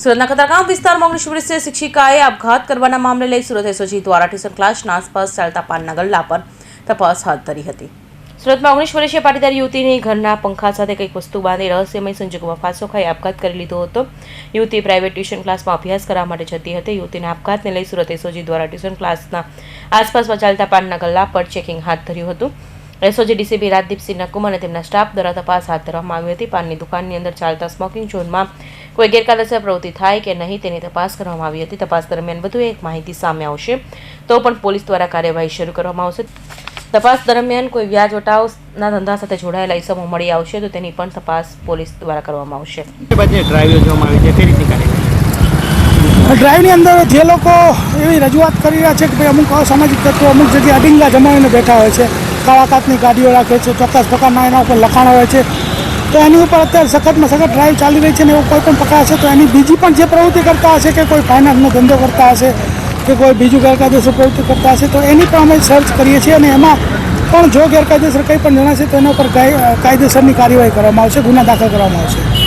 સુરતના કતારગામ વિસ્તારમાં ઓગણીસ વર્ષીય શિક્ષિકાએ આપઘાત કરવાના મામલે લઈ સુરત એસઓજી દ્વારા ટ્યુશન ક્લાસના આસપાસ ચાલતા પાનના ગલ્લા પર તપાસ હાથ ધરી હતી. સુરતમાં ઓગણીસ વર્ષીય પાટીદાર યુવતીને ઘરના પંખા સાથે કંઈક વસ્તુ બાંધી રહસ્યમય સંજોગોમાં ફાંસો ખાઈ આપઘાત કરી લીધો હતો. યુવતી પ્રાઇવેટ ટ્યુશન ક્લાસમાં અભ્યાસ કરવા માટે જતી હતી. યુવતીના આપઘાતને લઈ સુરત એસઓજી દ્વારા ટ્યુશન ક્લાસના આસપાસમાં ચાલતા પાનના ગલ્લા પર ચેકિંગ હાથ ધર્યું હતું. એસઓજી ડીસીપી રાજદીપસિંહ નકુમ અને તેમના સ્ટાફ દ્વારા તપાસ હાથ ધરવામાં આવી હતી. પાનની દુકાનની અંદર ચાલતા સ્મોકિંગ ઝોનમાં કોઈ ગેરકાયદેસર પ્રવૃત્તિ થાય કે નહીં તેની તપાસ કરવામાં આવી હતી. તપાસ દરમિયાન વધુ એક માહિતી સામે આવશે. તો પણ પોલીસ દ્વારા કાર્યવાહી શરૂ કરવામાં આવશે. તપાસ દરમિયાન કોઈ વ્યાજ વટાવના ધંધા સાથે જોડાયેલા ઇસમો મળી આવશે તો તેની પણ તપાસ પોલીસ દ્વારા કરવામાં આવશે. ડ્રાઈવની અંદર જે લોકો એવી રજૂઆત કરી રહ્યા છે કે ભાઈ અમુક અસામાજિક તત્વો અમુક જગ્યાએ અડિંગા જમાવીને બેઠા હોય છે કાળા કાચની ગાડીઓ રાખે છે ચોક્કસ પ્રકારના એના ઉપર લખાણો હોય છે. તો એની ઉપર અત્યારે સખતમાં સખત ટ્રાયલ ચાલી રહી છે ને એવું કોઈ પણ પકડાશે તો એની બીજી પણ જે પ્રવૃત્તિ કરતા હશે કે કોઈ ફાઇનાન્સનો ધંધો કરતા હશે કે કોઈ બીજું ગેરકાયદેસર પ્રવૃત્તિ કરતા હશે, તો એની પણ અમે સર્ચ કરીએ છીએ અને એમાં પણ જો ગેરકાયદેસર કંઈ પણ જણાશે, તો એના ઉપર કાય- કાયદેસરની કાર્યવાહી કરવામાં આવશે, ગુના દાખલ કરવામાં આવશે.